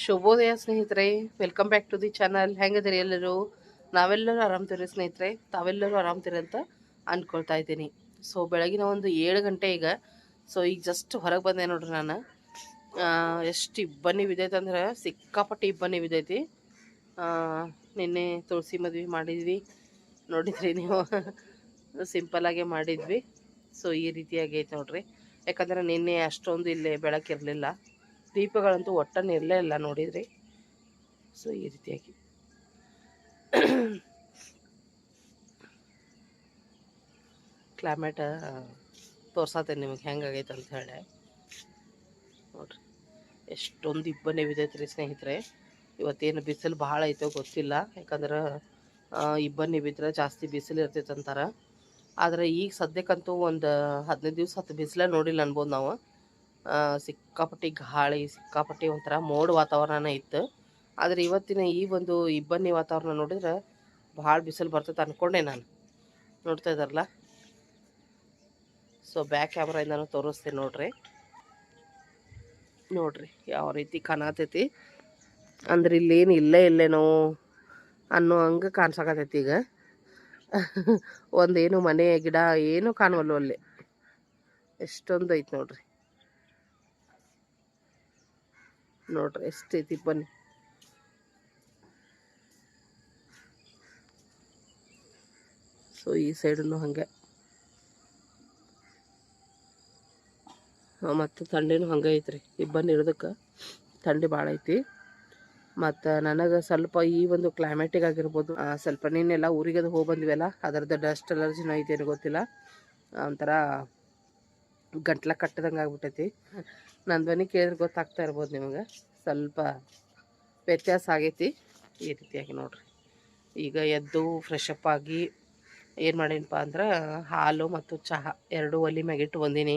ಶುಭೋದಯ ಸ್ನೇಹಿತರೆ welcome back to the channel ಹೆಂಗದಿರಿ ಎಲ್ಲರೂ? ನಾವೆಲ್ಲರೂ ಆರಾಮ್ತೀರಿ ಸ್ನೇಹಿತರೆ? ತಾವೆಲ್ಲರೂ ಆರಾಮ್ತೀರಿ ಅಂತ ಅಂದ್ಕೊಳ್ತಾ ಇದ್ದೀನಿ. ಸೊ ಬೆಳಗಿನ ಒಂದು ಏಳು ಗಂಟೆ ಈಗ. ಸೊ ಈಗ ಜಸ್ಟ್ ಹೊರಗೆ ಬಂದೆ ನೋಡ್ರಿ ನಾನು. ಎಷ್ಟು ಇಬ್ಬನಿ ಬಿದ್ದೈತೆ ಅಂದ್ರೆ ಸಿಕ್ಕಾಪಟ್ಟೆ ಇಬ್ಬನಿ ಬಿದ್ದೈತಿ ನಿನ್ನೆ ತುಳಸಿ ಮದ್ವೆ ಮಾಡಿದ್ವಿ. ನೋಡಿದ್ರಿ ನೀವು. ಸಿಂಪಲಾಗೆ ಮಾಡಿದ್ವಿ. ಸೊ ಈ ರೀತಿಯಾಗಿ ಐತೆ ನೋಡ್ರಿ. ಯಾಕಂದ್ರೆ ನಿನ್ನೆ ಅಷ್ಟೊಂದು ಇಲ್ಲಿ ಬೆಳಕಿರಲಿಲ್ಲ ದೀಪಗಳಂತೂ ಒಟ್ಟನ್ನು ಇರಲೇ ಇಲ್ಲ ನೋಡಿದ್ರಿ. ಸೊ ಈ ರೀತಿಯಾಗಿ. ಕ್ಲೈಮೇಟ್ ತೋರ್ಸತ್ತೇನೆ ನಿಮಗೆ ಹೆಂಗಾಗೈತೆ ಅಂತ ಹೇಳಿ. ನೋಡ್ರಿ, ಎಷ್ಟೊಂದು ಇಬ್ಬನೇ ಬಿದ್ದೈತೆ ರೀ ಸ್ನೇಹಿತರೆ. ಇವತ್ತೇನು ಬಿಸಿಲು ಭಾಳ ಐತೋ ಗೊತ್ತಿಲ್ಲ. ಯಾಕಂದ್ರೆ ಇಬ್ಬನಿ ಬಿದ್ದರೆ ಜಾಸ್ತಿ ಬಿಸಿಲು ಇರ್ತೈತೆ ಅಂತಾರೆ. ಆದರೆ ಈಗ ಸದ್ಯಕ್ಕಂತೂ ಒಂದು ಹದಿನೈದು ದಿವಸ ಹತ್ತು ಬಿಸಿಲೇ ನೋಡಿಲ್ಲ ಅನ್ಬೋದು ನಾವು. ಸಿಕ್ಕಾಪಟ್ಟಿ ಗಾಳಿ, ಸಿಕ್ಕಾಪಟ್ಟಿ ಒಂಥರ ಮೋಡ ವಾತಾವರಣ ಇತ್ತು. ಆದರೆ ಇವತ್ತಿನ ಈ ಒಂದು ಇಬ್ಬನಿ ವಾತಾವರಣ ನೋಡಿದ್ರೆ ಭಾಳ ಬಿಸಿಲು ಬರ್ತೈತೆ ಅಂದ್ಕೊಂಡೆ ನಾನು. ನೋಡ್ತಾ ಇದ್ದಾರಲ್ಲ? ಸೊ ಬ್ಯಾಕ್ ಕ್ಯಾಮ್ರಾಯಿಂದನೂ ತೋರಿಸ್ತೀನಿ ನೋಡ್ರಿ. ನೋಡ್ರಿ, ಯಾವ ರೀತಿ ಕಾಣತೈತಿ. ಅಂದ್ರೆ ಇಲ್ಲೇನು ಇಲ್ಲೇ ಇಲ್ಲೇನೋ ಅನ್ನೋ ಹಂಗೆ ಕಾಣ್ಸಕತ್ತೈತಿ ಈಗ. ಒಂದೇನು ಮನೆ, ಗಿಡ ಏನು ಕಾಣವಲ್ಲು ಅಲ್ಲಿ. ಎಷ್ಟೊಂದು ಐತಿ ನೋಡ್ರಿ. ನೋಡ್ರಿ ಎಷ್ಟೈತಿ ಬನ್ನಿ. ಸೊ ಈ ಸೈಡನ್ನು ಹಾಗೆ. ಮತ್ತು ಥಂಡಿನೂ ಹಂಗೆ ಐತ್ರಿ. ಇಬ್ಬನಿ ಇರೋದಕ್ಕೆ ಥಂಡಿ ಭಾಳ ಐತಿ. ಮತ್ತು ನನಗೆ ಸ್ವಲ್ಪ ಈ ಒಂದು ಕ್ಲೈಮೇಟಿಗೆ ಆಗಿರ್ಬೋದು ಸ್ವಲ್ಪ ನೀನೆಲ್ಲ ಊರಿಗೆ ಅದು ಹೋಗಿ ಬಂದ್ವಲ್ಲ ಅದರದ್ದು ಡಸ್ಟ್ ಅಲರ್ಜಿನ ಐತೇನು ಗೊತ್ತಿಲ್ಲ. ಒಂಥರ ಗಂಟ್ಲ ಕಟ್ಟದಂಗೆ ಆಗ್ಬಿಟ್ಟೈತಿ. ನನ್ನ ಧ್ವನಿ ಕೇಳಿದ್ರೆ ಗೊತ್ತಾಗ್ತಾ ಇರ್ಬೋದು ನಿಮಗೆ. ಸ್ವಲ್ಪ ವ್ಯತ್ಯಾಸ ಆಗೈತಿ. ಈ ರೀತಿಯಾಗಿ ನೋಡ್ರಿ. ಈಗ ಎದ್ದು ಫ್ರೆಶ್ ಅಪ್ ಆಗಿ ಏನು ಮಾಡೀನಪ್ಪ ಅಂದ್ರೆ ಹಾಲು ಮತ್ತು ಚಹಾ ಎರಡು ಒಲಿ ಮ್ಯಾಗಿಟ್ಟು ಬಂದೀನಿ.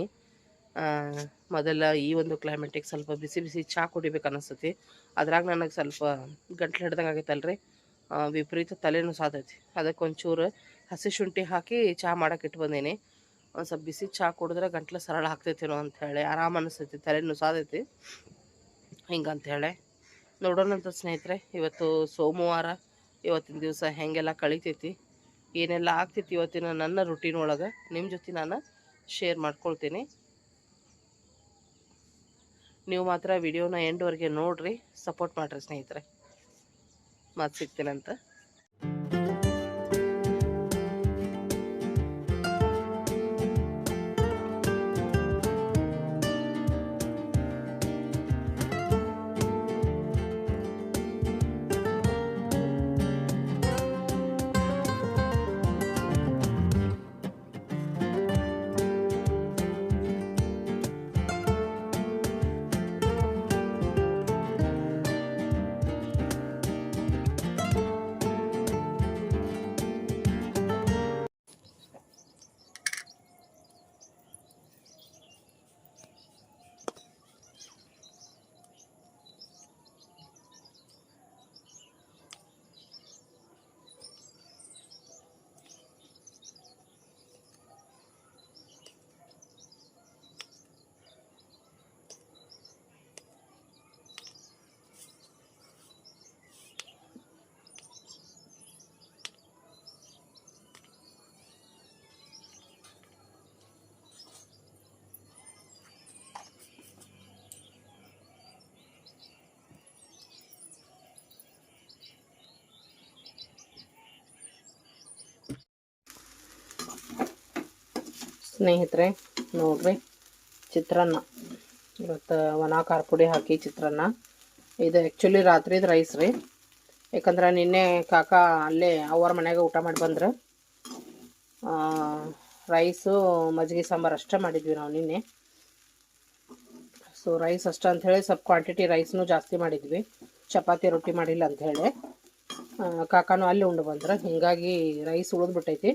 ಮೊದಲ ಈ ಒಂದು ಕ್ಲೈಮೇಟಿಗೆ ಸ್ವಲ್ಪ ಬಿಸಿ ಬಿಸಿ ಚಹಾ ಕುಡಿಬೇಕು ಅನಿಸ್ತೈತಿ. ಅದ್ರಾಗ ನನಗೆ ಸ್ವಲ್ಪ ಗಂಟ್ಲು ಹಿಡ್ದಂಗೆ ಆಗೈತಲ್ರಿ. ವಿಪರೀತ ತಲೆನೂ ಅದಕ್ಕೆ ಒಂಚೂರು ಹಸಿ ಶುಂಠಿ ಹಾಕಿ ಚಹಾ ಮಾಡೋಕ್ಕಿಟ್ಟು ಇಟ್ಟು ಬಂದೀನಿ. ಒಂದು ಸ್ವಲ್ಪ ಬಿಸಿ ಚಹಾ ಕುಡಿದ್ರೆ ಗಂಟ್ಲು ಸರಳ ಆಗ್ತೈತೇನೋ ಅಂತ ಹೇಳಿ. ಆರಾಮ ಅನಿಸ್ತೈತಿ, ತಲೆನೂ ಹೇಳಿ. ನೋಡೋಣಂತ ಸ್ನೇಹಿತರೆ, ಇವತ್ತು ಸೋಮವಾರ, ಇವತ್ತಿನ ದಿವಸ ಹೆಂಗೆಲ್ಲ ಕಳಿತೈತಿ, ಏನೆಲ್ಲ ಆಗ್ತೈತಿ ಇವತ್ತಿನ ನನ್ನ ರುಟೀನ್ ಒಳಗೆ ನಿಮ್ಮ ಜೊತೆ ನಾನು ಶೇರ್ ಮಾಡ್ಕೊಳ್ತೀನಿ. ನೀವು ಮಾತ್ರ ವಿಡಿಯೋನ ಎಂಡ್ವರೆಗೆ ನೋಡ್ರಿ ಸಪೋರ್ಟ್ ಮಾಡಿರಿ ಸ್ನೇಹಿತರೆ. ಮತ್ತೆ ಸಿಗ್ತೀನಂತ. ಸ್ನೇಹಿತರೆ, ನೋಡ್ರಿ, ಚಿತ್ರಾನ್ನ. ಇವತ್ತು ಒಣ ಖಾರ ಪುಡಿ ಹಾಕಿ ಚಿತ್ರಾನ್ನ. ಇದು ಆ್ಯಕ್ಚುಲಿ ರಾತ್ರಿದು ರೈಸ್ ರೀ. ಯಾಕಂದ್ರೆ ನಿನ್ನೆ ಕಾಕ ಅಲ್ಲೇ ಅವ್ರ ಮನ್ಯಾಗ ಊಟ ಮಾಡಿ ಬಂದ್ರೆ. ರೈಸು ಮಜ್ಜಿಗೆ ಸಾಂಬಾರು ಅಷ್ಟೇ ಮಾಡಿದ್ವಿ ನಾವು ನಿನ್ನೆ. ಸೊ ರೈಸ್ ಅಷ್ಟೇ ಅಂಥೇಳಿ ಸ್ವಲ್ಪ ಕ್ವಾಂಟಿಟಿ ರೈಸ್ನೂ ಜಾಸ್ತಿ ಮಾಡಿದ್ವಿ. ಚಪಾತಿ ರೊಟ್ಟಿ ಮಾಡಿಲ್ಲ ಅಂಥೇಳಿ ಕಾಕಾನು ಅಲ್ಲಿ ಉಂಡು ಬಂದ್ರೆ. ಹೀಗಾಗಿ ರೈಸ್ ಉಳಿದ್ಬಿಟ್ಟೈತಿ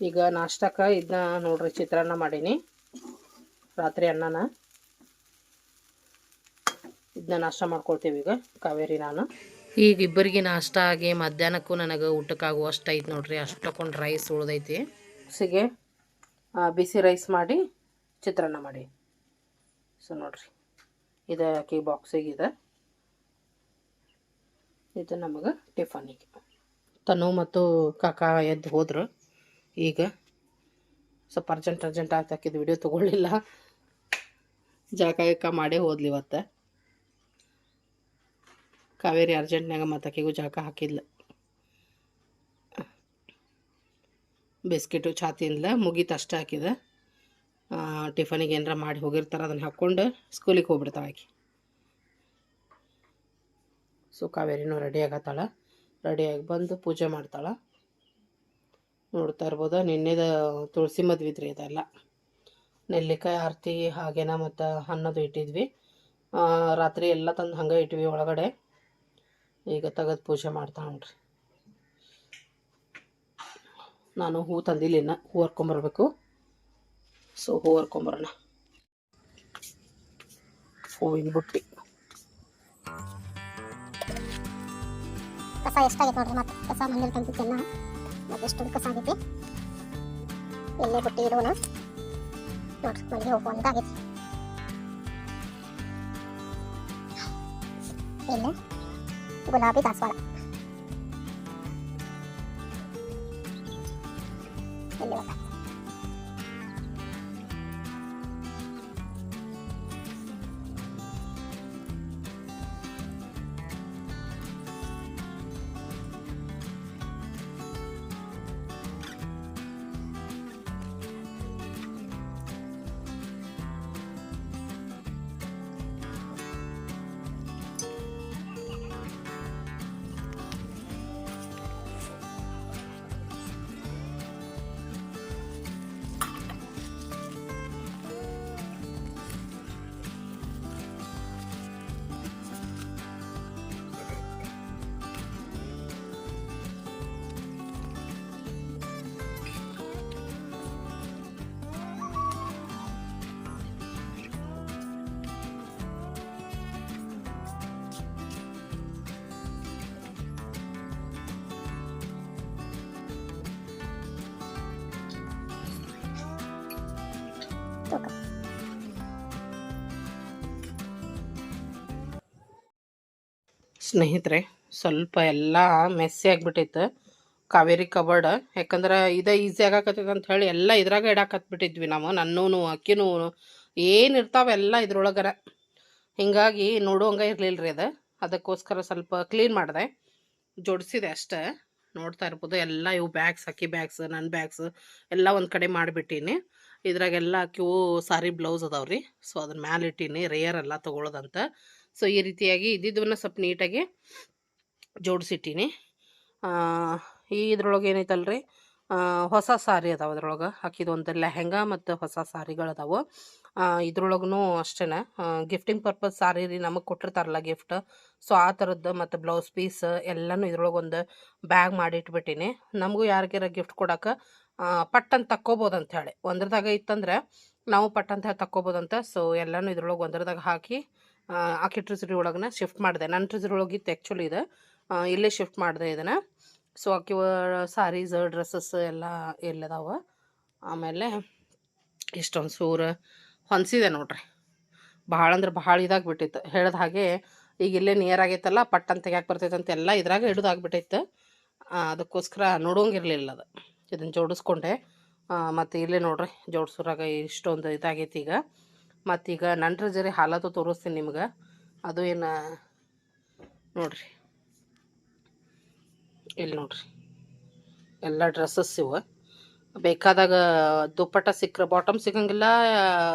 ಈಗ ನಾಷ್ಟಕ್ಕೆ ಇದನ್ನ ನೋಡ್ರಿ ಚಿತ್ರಾನ್ನ ಮಾಡೀನಿ. ರಾತ್ರಿ ಅನ್ನನ. ಇದನ್ನ ನಾಷ್ಟ ಮಾಡ್ಕೊಳ್ತೀವಿ ಈಗ ಕಾವೇರಿ ನಾನು. ಈಗ ಇಬ್ಬರಿಗೆ ನಾಷ್ಟ ಆಗಿ ಮಧ್ಯಾಹ್ನಕ್ಕೂ ನನಗೆ ಊಟಕ್ಕಾಗುವ ಅಷ್ಟು ಐತೆ ನೋಡ್ರಿ ಅಷ್ಟು ತಗೊಂಡು ರೈಸ್ ಉಳ್ದೈತಿ. ಸಿಗೆ ಬಿಸಿ ರೈಸ್ ಮಾಡಿ ಚಿತ್ರಾನ್ನ ಮಾಡಿ. ಸೊ ನೋಡ್ರಿ ಇದು ಕೀ ಬಾಕ್ಸಿಗೆ ಇದೆ. ಇದು ನಮಗೆ ಟಿಫನಿಗೆ ತನು ಮತ್ತು ಕಾಕ ಎದ್ದು ಹೋದ್ರು. ಈಗ ಸ್ವಲ್ಪ ಅರ್ಜೆಂಟ್ ಅರ್ಜೆಂಟ್ ಆಗಿ ಹಾಕಿದ್ದು ವಿಡಿಯೋ ತೊಗೊಳ್ಳಿಲ್ಲ. ಜಳಕ ಮಾಡೇ ಹೋದ್ಲಿ ಇವತ್ತು. ಕಾವೇರಿ ಅರ್ಜೆಂಟ್ನಾಗ ಮತ್ತು ಜಾಕ ಹಾಕಿದ್ಲು. ಬಿಸ್ಕಿಟು ತಿನ್ಲ ಮುಗೀತು ಅಷ್ಟೇ ಹಾಕಿದ. ಟಿಫನಿಗೆ ಏನಾರ ಮಾಡಿ ಹೋಗಿರ್ತಾರೆ ಅದನ್ನು ಹಾಕ್ಕೊಂಡು ಸ್ಕೂಲಿಗೆ ಹೋಗ್ಬಿಡ್ತಾಳೆ ಆಕೆ. ಸೊ, ಕಾವೇರಿನೂ ರೆಡಿ ಆಗತ್ತಾಳ. ರೆಡಿಯಾಗಿ ಬಂದು ಪೂಜೆ ಮಾಡ್ತಾಳೆ. ನೋಡ್ತಾ ಇರ್ಬೋದು. ನಿನ್ನೆದ ತುಳಸಿ ಮದ್ವೆ ಇದ್ರಿ ಇದೆಲ್ಲ. ನೆಲ್ಲಿಕಾಯಿ ಆರತಿ, ಹಾಗೇನ ಮತ್ತು ಅನ್ನದು ಇಟ್ಟಿದ್ವಿ. ರಾತ್ರಿ ಎಲ್ಲ ತಂದು ಹಂಗೆ ಇಟ್ವಿ ಒಳಗಡೆ. ಈಗ ತೆಗೆದು ಪೂಜೆ ಮಾಡ್ತಾ ನೋಡ್ರಿ ನಾನು ಹೂ ತಂದಿಲ್ಲ ಇನ್ನು. ಹೂ ಹರ್ಕೊಂಬರ್ಬೇಕು ಸೊ ಹೂ ಹರ್ಕೊಂಬರೋಣ ಹೂವಿನ ಬುಟ್ಟಿ. ಕಸ ಎಷ್ಟಾಗೈತೆ ನೋಡ್ರಿ ಮತ್ತೆ? ಕಸ ಮನೇಲಿ ತಂದಿದ್ದೆಲ್ಲ ಎಷ್ಟು ಕಸ ಆಗೈತಿ ಎಲ್ಲೇ ಬುಟ್ಟಿ ಇಡೋಣ ನೋಡ್ರಿ ಮನೆಗೆ ಹೋಗುವಂತಾಗೈತಿ ಇಲ್ಲೇ ಗುಲಾಬಿ ದಾಸವಾಳ. ಸ್ನೇಹಿತರೆ, ಸ್ವಲ್ಪ ಎಲ್ಲ ಮೆಸ್ಸಿ ಆಗಿಬಿಟ್ಟಿತ್ತು. ಕಾವೇರಿ ಕಬರ್ಡ್ ಯಾಕಂದ್ರೆ ಇದು ಈಸಿ ಆಗಾಕತ್ತೈತೆ ಅಂತ ಹೇಳಿ ಎಲ್ಲ ಇದ್ರಾಗ ಇಡಾಕತ್ಬಿಟ್ಟಿದ್ವಿ ನಾವು ನನ್ನೂ ಅಕ್ಕಿನೂ ಏನು ಇರ್ತಾವೆ ಎಲ್ಲ ಇದ್ರೊಳಗರ. ಹಿಂಗಾಗಿ ನೋಡುವಂಗೆ ಇರಲಿಲ್ಲ ರೀ ಅದು. ಅದಕ್ಕೋಸ್ಕರ ಸ್ವಲ್ಪ ಕ್ಲೀನ್ ಮಾಡಿದೆ. ಜೋಡಿಸಿದೆ ಅಷ್ಟೇ. ನೋಡ್ತಾ ಇರ್ಬೋದು, ಎಲ್ಲ ಇವು ಬ್ಯಾಗ್ಸ್ ಅಕ್ಕಿ ಬ್ಯಾಗ್ಸ್ ನನ್ನ ಬ್ಯಾಗ್ಸ್ ಎಲ್ಲ ಒಂದು ಕಡೆ ಮಾಡಿಬಿಟ್ಟೀನಿ. ಇದ್ರಾಗೆಲ್ಲ ಅಕ್ಕಿವು ಸಾರಿ ಬ್ಲೌಸ್ ಅದಾವ್ರಿ. ಸೊ ಅದನ್ನ ಮ್ಯಾಲೆ ಇಟ್ಟೀನಿ ರೇಯರ್ ಎಲ್ಲ ತೊಗೊಳೋದಂತ. ಸೊ, ಈ ರೀತಿಯಾಗಿ ಇದ್ದಿದ್ದನ್ನು ಸ್ವಲ್ಪ ನೀಟಾಗಿ ಜೋಡಿಸಿಟ್ಟೀನಿ. ಈ ಇದ್ರೊಳಗೆ ಏನೈತಲ್ರಿ? ಹೊಸ ಸಾರಿ ಅದಾವೆ ಅದ್ರೊಳಗೆ. ಹಾಕಿದ್ದು ಒಂದು ಲೆಹೆಂಗಾ ಮತ್ತು ಹೊಸ ಸಾರಿಗಳದಾವೆ. ಇದ್ರೊಳಗೂ ಅಷ್ಟೇ ಗಿಫ್ಟಿಂಗ್ ಪರ್ಪಸ್ ಸಾರಿ ರೀ ನಮಗೆ ಕೊಟ್ಟಿರ್ತಾರಲ್ಲ ಗಿಫ್ಟ್ ಸೊ, ಆ ಥರದ್ದು ಮತ್ತು ಬ್ಲೌಸ್ ಪೀಸ್ ಎಲ್ಲನೂ ಇದ್ರೊಳಗೆ ಒಂದು ಬ್ಯಾಗ್ ಮಾಡಿ ಇಟ್ಬಿಟ್ಟೀನಿ ನಮಗೂ ಯಾರಿಗಾರ ಗಿಫ್ಟ್ ಕೊಡೋಕೆ ಪಟ್ಟಂತ ತಕ್ಕೋಬೋದು ಅಂತ ಹೇಳಿ ಒಂದ್ರದಾಗ ಇತ್ತಂದ್ರೆ ನಾವು ಪಟ್ಟಂತ ಹೇಳಿ ತಕ್ಕೋಬೋದಂತ. ಸೊ, ಎಲ್ಲನೂ ಇದ್ರೊಳಗೆ ಒಂದ್ರದಾಗ ಹಾಕಿ ಆಕಿ ಟ್ರಿಸರಿ ಒಳಗನ ಶಿಫ್ಟ್ ಮಾಡಿದೆ. ನನ್ನ ಟ್ರಿಸರಿ ಒಳಗಿತ್ತು ಆ್ಯಕ್ಚುಲಿ ಇದೆ. ಇಲ್ಲೇ ಶಿಫ್ಟ್ ಮಾಡಿದೆ ಇದನ್ನು. ಸೊ ಆಕೆ ಸಾರೀಸ್, ಡ್ರೆಸ್ಸಸ್ ಎಲ್ಲ ಎಲ್ಲದಾವ? ಆಮೇಲೆ ಇಷ್ಟೊಂದು ಸೂರ ಹೊಂದಿಸಿದೆ ನೋಡ್ರಿ. ಭಾಳ ಅಂದ್ರೆ ಭಾಳ ಇದಾಗ್ಬಿಟ್ಟಿತ್ತು. ಹೇಳ್ದ ಹಾಗೆ ಈಗ ಇಲ್ಲೇ ನಿಯರ್ ಆಗೈತಲ್ಲ ಪಟ್ ಅಂತ ತೆಗ್ಯಾಕೆ ಬರ್ತೈತೆ ಅಂತ ಎಲ್ಲ ಇದ್ರಾಗ ಹಿಡಿದಾಗ್ಬಿಟ್ಟೈತೆ ಅದಕ್ಕೋಸ್ಕರ ನೋಡೋಂಗಿರಲಿಲ್ಲ ಅದು. ಇದನ್ನು ಜೋಡಿಸ್ಕೊಂಡೆ. ಮತ್ತು ಇಲ್ಲೇ ನೋಡ್ರಿ, ಜೋಡಿಸೋರಾಗ ಇಷ್ಟೊಂದು ಇದಾಗೈತಿ ಈಗ. ಮತ್ತೀಗ ನಂಟ್ರ ಜರಿ ಹಾಲತ್ತು ತೋರಿಸ್ತೀನಿ ನಿಮ್ಗೆ. ಅದು ಏನು ನೋಡ್ರಿ. ಇಲ್ಲಿ ನೋಡ್ರಿ. ಎಲ್ಲ ಡ್ರೆಸ್ಸಸ್ ಇವು. ಬೇಕಾದಾಗ ದುಪ್ಪಟ್ಟ ಸಿಕ್ಕರೆ ಬಾಟಮ್ ಸಿಗಂಗಿಲ್ಲ,